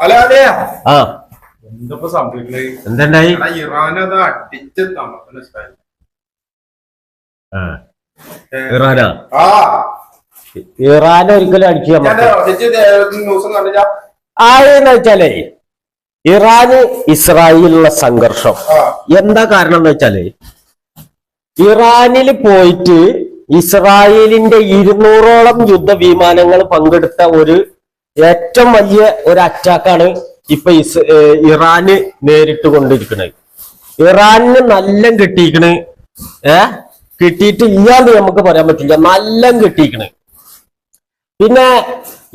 അല്ല അതെ ആ. എന്തപ്പോ സംഭവിക്കണേ? എന്തുണ്ടായി? അടിച്ച് ആ. ഇറാനാ? ആ. ഇറാൻ ഒരിക്കലും നമുക്ക്. ന്യൂസ് കണ്ടില്ല ആയെന്ന് വെച്ചാലേ ഇറാന് ഇസ്രായേലുള്ള സംഘർഷം. എന്താ കാരണം എന്ന് വെച്ചാൽ ഇറാനിൽ പോയിട്ട് ഇസ്രായേലിന്റെ ഇരുന്നൂറോളം യുദ്ധ വിമാനങ്ങൾ പങ്കെടുത്ത ഒരു ഏറ്റവും വലിയ ഒരു അറ്റാക്കാണ് ഇപ്പൊ ഇറാന് നേരിട്ട് കൊണ്ടിരിക്കുന്നത് ഇറാനിന് നല്ല കിട്ടിയിരിക്കണ് ഏ? കിട്ടിയിട്ട് ഇല്ലാന്ന് നമുക്ക് പറയാൻ പറ്റില്ല. നല്ല കിട്ടിയിരിക്കണ് പിന്നെ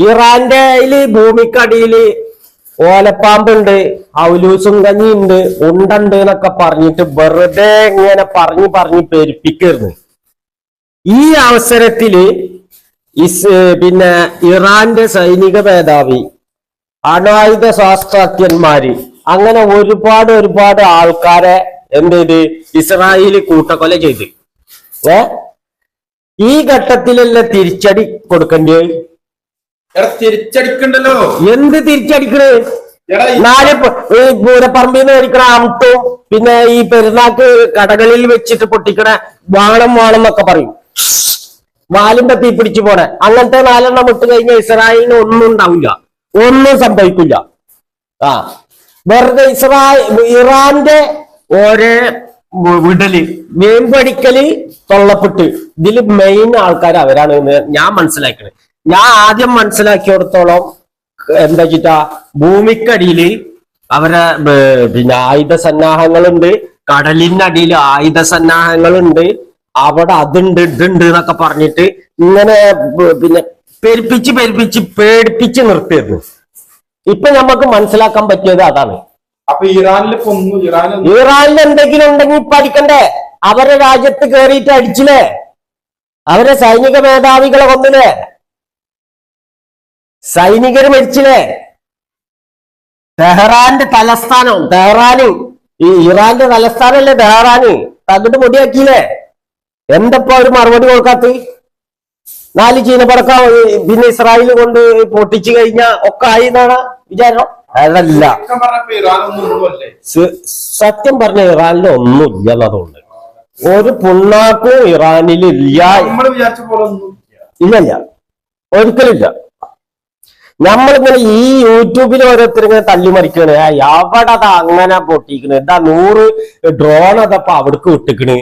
ഇറാന്റെ കയ്യിൽ ഭൂമിക്കടിയിൽ ഓലപ്പാമ്പുണ്ട് ഔലൂസും കഞ്ഞിയുണ്ട് ഉണ്ടുണ്ട് എന്നൊക്കെ പറഞ്ഞിട്ട് വെറുതെ ഇങ്ങനെ പറഞ്ഞു പറഞ്ഞ് പേരിപ്പിക്കരുത്. ഈ അവസരത്തിൽ ഇസ് പിന്നെ ഇറാന്റെ സൈനിക മേധാവി അണായുധ ശാസ്ത്രജ്ഞന്മാര്. അങ്ങനെ ഒരുപാട് ഒരുപാട് ആൾക്കാരെ എന്ത് ചെയ്ത്? ഇസ്രായേൽ കൂട്ടക്കൊല ചെയ്ത്. ഏ? ഈ ഘട്ടത്തിലല്ലേ തിരിച്ചടി കൊടുക്കണ്ടേ? തിരിച്ചടിക്കണ്ടല്ലോ. എന്ത് തിരിച്ചടിക്കണ്? നാല് ഈ പൂരപ്പറമ്പിൽ നിന്ന് മേടിക്കണ അമുട്ടും പിന്നെ ഈ പെരുന്നാക്ക് കടകളിൽ വെച്ചിട്ട് പൊട്ടിക്കണ വാണം വാണം എന്നൊക്കെ പറയും. വാലിന്റെ തീ പിടിച്ചു പോണെ. അങ്ങനത്തെ നാലെണ്ണം ഇട്ട് കഴിഞ്ഞാൽ ഇസ്രായേലിന് ഒന്നും ഉണ്ടാവില്ല. ഒന്നും സംഭവിക്കില്ല. ആ. വെറുതെ ഇസ്രായേൽ ഇറാന്റെ ഒരേ വിടൽ വേമ്പടിക്കൽ തൊള്ളപ്പെട്ട്. ഇതിൽ മെയിൻ ആൾക്കാർ അവരാണ് ഞാൻ മനസ്സിലാക്കണത് ഞാൻ ആദ്യം മനസ്സിലാക്കിയിടത്തോളം എന്താ വെച്ചിട്ടാ ഭൂമിക്കടിയിൽ അവരെ പിന്നെ ആയുധ സന്നാഹങ്ങളുണ്ട് കടലിനടിയിൽ ആയുധ സന്നാഹങ്ങളുണ്ട് അവിടെ അതുണ്ട് ഇതുണ്ട് എന്നൊക്കെ പറഞ്ഞിട്ട് ഇങ്ങനെ പിന്നെ പെരുപ്പിച്ച് പെരുപ്പിച്ച് പേടിപ്പിച്ച് നിർത്തിയിരുന്നു ഇപ്പൊ നമുക്ക് മനസ്സിലാക്കാൻ പറ്റിയത് അതാണ്. അപ്പൊ ഇറാനിൽ ഇറാനിൽ എന്തെങ്കിലും ഉണ്ടെങ്കിൽ പഠിക്കണ്ടേ അവരെ രാജ്യത്ത് കയറിയിട്ട് അടിച്ചില്ലേ? അവരെ സൈനിക മേധാവികളെ കൊന്നില്ലേ? സൈനികർ മരിച്ചില്ലേ? തെഹ്റാന്റെ തലസ്ഥാനം തെഹ്റാന് ഈ ഇറാന്റെ തലസ്ഥാനല്ലേ തെഹ്റാന് തകിട്ട് പൊടിയാക്കിയില്ലേ? എന്തപ്പോ ഒരു മറുപടി കൊടുക്കാത്ത നാല് ചീനപ്പടക്കം പിന്നെ ഇസ്രായേൽ കൊണ്ട് പൊട്ടിച്ചു കഴിഞ്ഞ ഒക്കെ ആയി എന്നാണ് വിചാരം അതല്ല. ഒന്നുമല്ലേ സത്യം പറഞ്ഞ ഇറാനിൽ ഒന്നും ഇല്ല എന്നതുകൊണ്ട് ഒരു പുണ്ണാക്കും ഇറാനിൽ ഇല്ല. ഇല്ലല്ല ഒരിക്കലില്ല നമ്മളിങ്ങനെ ഈ യൂട്യൂബിൽ ഓരോരുത്തർ ഇങ്ങനെ തല്ലി ആ, എവിടെ അതാ അങ്ങനെ പൊട്ടിക്കണ്? എന്താ നൂറ് ഡ്രോൺ അതപ്പോ അവിടേക്ക് വിട്ടിക്കണ്?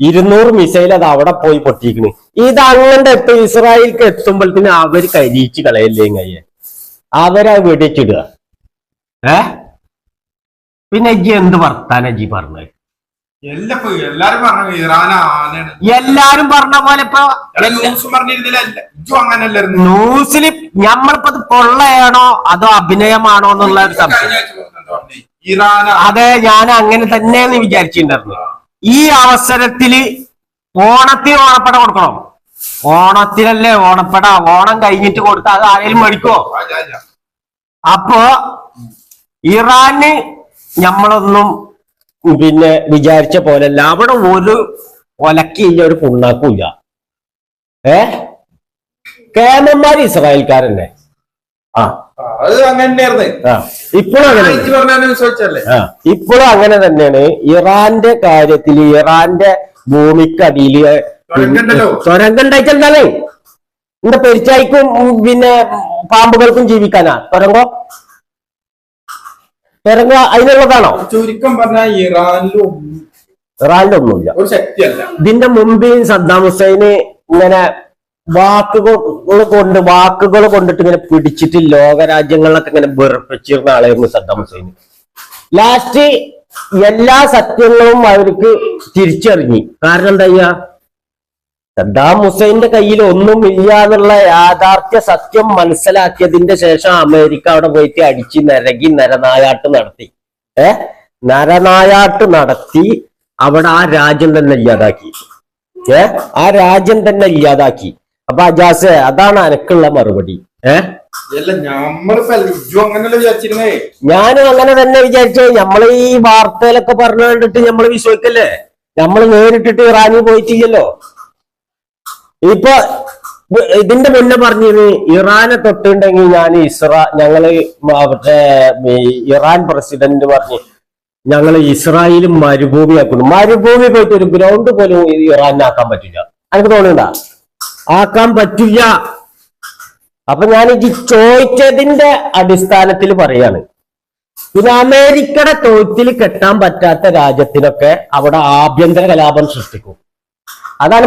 ഇരുന്നൂറ് മിസൈൽ അത് അവിടെ പോയി പൊട്ടിക്കണ്. ഇത് അങ്ങനെ ഇപ്പൊ ഇസ്രായേലിക്ക് എത്തുമ്പോഴത്തേന് അവർ കരിയിച്ച് കളയല്ലേ കയ്യെ അവരാ വെടിച്ചിടുക. ഏ? പിന്നെ ജി എന്ത് വർത്താന ജി പറഞ്ഞത് എല്ലാരും പറഞ്ഞു പോലെ ഇപ്പൊ ന്യൂസിൽ ന്യൂസിൽ ഇത് പൊള്ളയാണോ അതോ അഭിനയമാണോ എന്നുള്ള സംശയം. അതെ ഞാൻ അങ്ങനെ തന്നെയാണ് വിചാരിച്ചിട്ടുണ്ടായിരുന്നു. ഈ അവസരത്തിൽ ഓണത്തിന് ഓണപ്പട കൊടുക്കണോ? ഓണത്തിനല്ലേ ഓണപ്പട? ഓണം കഴിഞ്ഞിട്ട് കൊടുത്താൽ അത് ആരെങ്കിലും മേടിക്കോ. അപ്പോ ഇറാന് നമ്മളൊന്നും പിന്നെ വിചാരിച്ച പോലല്ല അവിടെ ഒരു ഒലക്കില്ല ഒരു പുണ്ണാക്കൂല്ല ഏ? കേമന്മാര് ഇസ്രായേൽക്കാരല്ലേ? ആ. അത് അങ്ങനെ ഇപ്പോഴും അങ്ങനെ ഇപ്പോഴും അങ്ങനെ തന്നെയാണ്. ഇറാന്റെ കാര്യത്തിൽ ഇറാന്റെ ഭൂമിക്കടിയിൽ തുരങ്കണ്ടല്ലോ. ഇന്റെ പെരിച്ചായിക്കും പിന്നെ പാമ്പുകൾക്കും ജീവിക്കാനാ? തുരങ്കോ? തുരങ്ക അതിനുള്ളതാണോ ചുരുക്കം പറഞ്ഞാൽ ഇറാനിലും ഇറാനിലൊന്നുമില്ല. ഇതിന്റെ മുമ്പ് സദ്ദാം ഹുസൈന് ഇങ്ങനെ വാക്കുകൾ കൊണ്ട് വാക്കുകൾ കൊണ്ടിട്ട് ഇങ്ങനെ പിടിച്ചിട്ട് ലോകരാജ്യങ്ങളിലൊക്കെ ഇങ്ങനെ വെറുപ്പിച്ചിരുന്ന ആളായിരുന്നു സദ്ദാം ഹുസൈൻ. ലാസ്റ്റ് എല്ലാ സത്യങ്ങളും അവർക്ക് തിരിച്ചറിഞ്ഞു. കാരണം എന്താ ചെയ്യാ സദ്ദാം ഹുസൈന്റെ കയ്യിൽ ഒന്നും ഇല്ല എന്നുള്ള യാഥാർത്ഥ്യ സത്യം മനസ്സിലാക്കിയതിന്റെ ശേഷം അമേരിക്ക അവിടെ പോയിട്ട് അടിച്ച് നരകി നരനായാട്ട് നടത്തി. ഏ? നരനായാട്ട് നടത്തി അവിടെ ആ രാജ്യം തന്നെ ഇല്ലാതാക്കി. ഏ? ആ രാജ്യം തന്നെ ഇല്ലാതാക്കി. അപ്പൊ അജാസെ അതാണ് അനക്കുള്ള മറുപടി. ഏഹ് ഞാനും അങ്ങനെ തന്നെ വിചാരിച്ചു. നമ്മൾ ഈ വാർത്തയിലൊക്കെ പറഞ്ഞു കണ്ടിട്ട് നമ്മൾ വിശ്വസിക്കല്ലേ? നമ്മൾ നേരിട്ടിട്ട് ഇറാനിൽ പോയിട്ടില്ലല്ലോ. ഇപ്പൊ ഇതിന്റെ മുന്നേ പറഞ്ഞത് ഇറാനെ തൊട്ടുണ്ടെങ്കിൽ ഞാൻ ഇസ്രാ ഞങ്ങൾ മറ്റേ ഇറാൻ പ്രസിഡന്റ് പറഞ്ഞു ഞങ്ങൾ ഇസ്രായേലും മരുഭൂമിയാക്കുന്നു. മരുഭൂമി പോയിട്ട് ഒരു ഗ്രൗണ്ട് പോലും ഇറാനാക്കാൻ പറ്റില്ല. എനിക്ക് തോന്നുന്നുണ്ടാ? ആക്കാൻ പറ്റില്ല. അപ്പൊ ഞാൻ ഇത് ചോദിച്ചതിന്റെ അടിസ്ഥാനത്തിൽ പറയാണ്. പിന്നെ അമേരിക്കയുടെ തൊഴുത്തിൽ കെട്ടാൻ പറ്റാത്ത രാജ്യത്തിനൊക്കെ അവിടെ ആഭ്യന്തര കലാപം സൃഷ്ടിക്കും. അതാണ്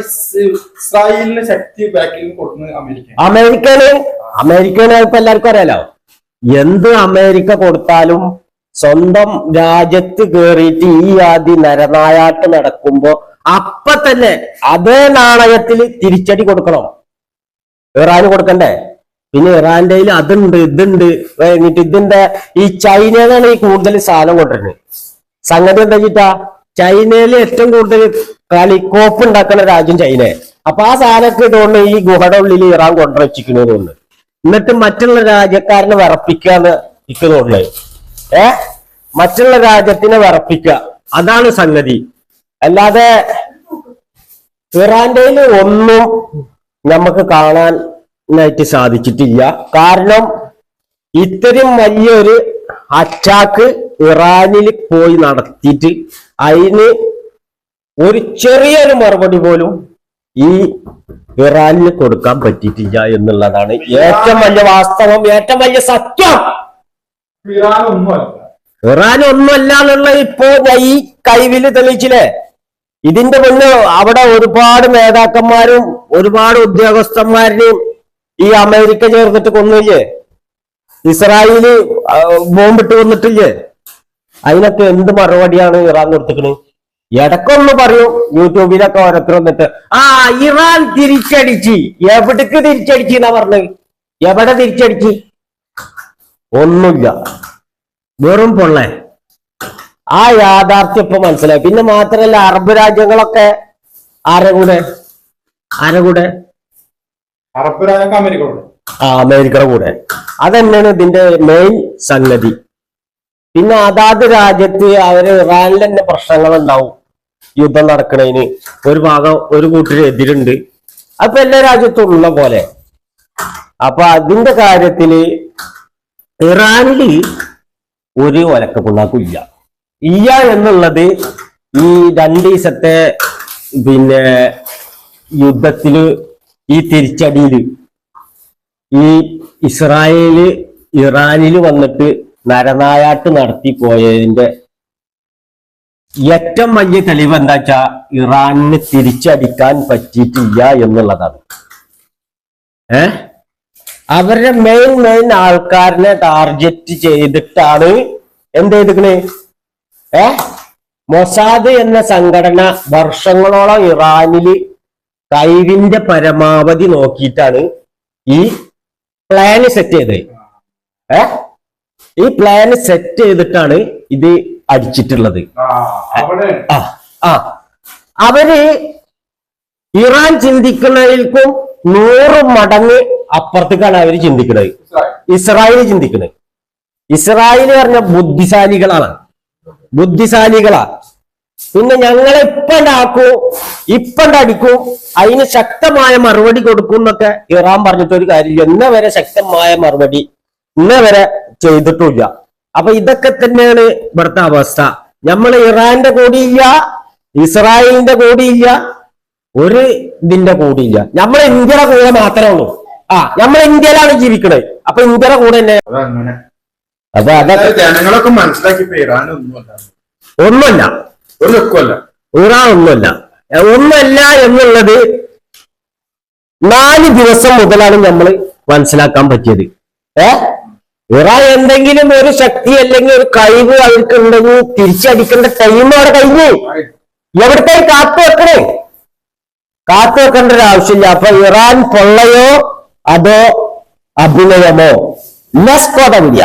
ഇസ്രായേലിന് ശക്തി ബാക്കിൽ അമേരിക്ക. അമേരിക്കന് അമേരിക്കനെ ഇപ്പൊ എല്ലാവർക്കും അറിയാലോ? എന്ത് അമേരിക്ക കൊടുത്താലും സ്വന്തം രാജ്യത്ത് കേറിയിട്ട് ഈ ആദ്യം നരനായാട്ട് നടക്കുമ്പോ അപ്പൊ തന്നെ അതേ നാണയത്തിൽ തിരിച്ചടി കൊടുക്കണം. ഇറാന് കൊടുക്കണ്ടേ? പിന്നെ ഇറാന്റെ അതുണ്ട് ഇതുണ്ട്. എന്നിട്ട് ഇതിന്റെ ഈ ചൈനയിലാണ് ഈ കൂടുതൽ സാധനം കൊണ്ടുവരുന്നത്. സംഗതി എന്താ വെച്ചിട്ടാ ചൈനയിൽ ഏറ്റവും കൂടുതൽ കളിക്കോപ്പ് ഉണ്ടാക്കുന്ന രാജ്യം ചൈന അപ്പൊ ആ സാധനമൊക്കെ ഇതുകൊണ്ട് ഈ ഗുഹയുടെ ഉള്ളിൽ ഇറാൻ കൊണ്ടുവച്ചിരിക്കുന്നത് തോന്നുന്നു. എന്നിട്ട് മറ്റുള്ള രാജ്യക്കാരനെ വിറപ്പിക്കാന്ന് ഇക്കുന്നുള്ളത് ഏ? മറ്റുള്ള രാജ്യത്തിനെ വിറപ്പിക്കുക. അതാണ് സംഗതി. അല്ലാതെ ഇറാന്റെയിൽ ഒന്നും നമുക്ക് കാണാനായിട്ട് സാധിച്ചിട്ടില്ല. കാരണം ഇത്രയും വലിയൊരു അറ്റാക്ക് ഇറാനിൽ പോയി നടത്തിയിട്ട് അതിന് ഒരു ചെറിയൊരു മറുപടി പോലും ഈ ഇറാനിന് കൊടുക്കാൻ പറ്റിയിട്ടില്ല എന്നുള്ളതാണ് ഏറ്റവും വലിയ വാസ്തവം ഏറ്റവും വലിയ സത്യം. ഇറാൻ ഒന്നുമല്ല ഇറാൻ ഒന്നുമല്ല എന്നുള്ളത് ഇപ്പോ ഈ കൈവിൽ തെളിയിച്ചില്ലേ? ഇതിന്റെ മുന്നേ അവിടെ ഒരുപാട് നേതാക്കന്മാരും ഒരുപാട് ഉദ്യോഗസ്ഥന്മാരുടെയും ഈ അമേരിക്ക ചേർന്നിട്ട് കൊന്നില്ലേ? ഇസ്രായേൽ ബോംബിട്ട് കൊന്നിട്ടില്ലേ? അതിനൊക്കെ എന്ത് മറുപടിയാണ് ഇറാൻ കൊടുത്തിക്കണത് ഇടക്കൊന്ന് പറയും യൂട്യൂബിലൊക്കെ ഓരോരുത്തർ വന്നിട്ട് ആ ഇറാൻ തിരിച്ചടിച്ച്. എവിടേക്ക് തിരിച്ചടിച്ച് എന്നാ പറഞ്ഞത് എവിടെ തിരിച്ചടിച്ച്? ഒന്നുമില്ല. വെറും പൊള്ളേ. ആ യാഥാർത്ഥ്യം ഇപ്പൊ മനസ്സിലായി. പിന്നെ മാത്രമല്ല അറബ് രാജ്യങ്ങളൊക്കെ ആരെ കൂടെ ആരെ കൂടെ അറബ് രാജ്യങ്ങൾ അമേരിക്ക കൊടുക്കും ആ അമേരിക്കയുടെ കൂടെ. അതന്നെയാണ് ഇതിന്റെ മെയിൻ സംഗതി. പിന്നെ അതാത് രാജ്യത്ത് അവർ ഇറാനിൽ തന്നെ പ്രശ്നങ്ങൾ ഉണ്ടാവും യുദ്ധം നടക്കണതിന് ഒരു ഭാഗം ഒരു കൂട്ടർ എതിരുണ്ട്. അപ്പൊ എല്ലാ രാജ്യത്തും ഉള്ള പോലെ. അപ്പൊ അതിന്റെ കാര്യത്തിൽ ഇറാനിൽ ഒരു ഒലക്ക പിണ്ണാക്കും ഇല്ല. ഇല്ല എന്നുള്ളത് ഈ രണ്ട് പിന്നെ യുദ്ധത്തിൽ ഈ തിരിച്ചടിയിൽ ഈ ഇസ്രായേൽ ഇറാനിൽ വന്നിട്ട് നരനായാട്ട് നടത്തി പോയതിന്റെ ഏറ്റവും വലിയ തെളിവ് എന്താ വെച്ചാ ഇറാനിന് തിരിച്ചടിക്കാൻ പറ്റിയിട്ടില്ല എന്നുള്ളതാണ്. ഏ? അവരുടെ മെയിൻ മെയിൻ ആൾക്കാരനെ ടാർഗറ്റ് ചെയ്തിട്ടാണ് എന്ത് ചെയ്തിക്കണ്? ഏ? മൊസാദ് എന്ന സംഘടന വർഷങ്ങളോളം ഇറാനിൽ കഴിവിന്റെ പരമാവധി നോക്കിയിട്ടാണ് ഈ പ്ലാന് സെറ്റ് ചെയ്തത്. ഏ? ഈ പ്ലാന് സെറ്റ് ചെയ്തിട്ടാണ് ഇത് അടിച്ചിട്ടുള്ളത്. ആ ആ അവർ ഇറാൻ ചിന്തിക്കുന്നതിൽക്കും നൂറ് മടങ്ങ് അപ്പുറത്തേക്കാണ് അവർ ചിന്തിക്കുന്നത്. ഇസ്രായേൽ. ചിന്തിക്കുന്നത്. ഇസ്രായേൽ പറഞ്ഞ ബുദ്ധിശാലികളാണ്. ബുദ്ധിശാലികളാ. പിന്നെ ഞങ്ങളെ ഇപ്പണ്ടാക്കൂ ഇപ്പണ്ടടിക്കൂ അതിന് ശക്തമായ മറുപടി കൊടുക്കും എന്നൊക്കെ ഇറാൻ പറഞ്ഞിട്ട് ഒരു കാര്യമില്ല. ഇന്ന വരെ ശക്തമായ മറുപടി ഇന്ന വരെ ചെയ്തിട്ടില്ല അപ്പൊ ഇതൊക്കെ തന്നെയാണ് ഇവിടുത്തെ അവസ്ഥ. നമ്മൾ ഇറാന്റെ കൂടിയില്ല ഇസ്രായേലിന്റെ കൂടിയില്ല ഒരു ഇതിന്റെ കൂടിയില്ല. നമ്മൾ ഇന്ത്യയുടെ കൂടെ മാത്രമേ ഉള്ളൂ. ആ നമ്മൾ ഇന്ത്യയിലാണ് ജീവിക്കണേ. അപ്പൊ ഇന്ത്യയുടെ കൂടെ തന്നെ അപ്പൊ അതൊക്കെ ജനങ്ങളൊക്കെ മനസ്സിലാക്കി ഒന്നുമല്ല. ഒരു ഇറാൻ ഒന്നുമല്ല ഒന്നല്ല എന്നുള്ളത് നാല് ദിവസം മുതലാണ് നമ്മൾ മനസ്സിലാക്കാൻ പറ്റിയത്. ഏ? ഇറാൻ എന്തെങ്കിലും ഒരു ശക്തി അല്ലെങ്കിൽ ഒരു കഴിവ് അവർക്ക് ഉണ്ടെങ്കിൽ തിരിച്ചടിക്കേണ്ട ടൈം അവിടെ കഴിഞ്ഞു. എവിടത്തെ കാത്തു വെക്കണേ? കാത്തു വെക്കേണ്ട ഒരു ആവശ്യമില്ല. അപ്പൊ ഇറാൻ പൊള്ളയോ അതോ അഭിനയമോ? ലെസ്കോടമില്ല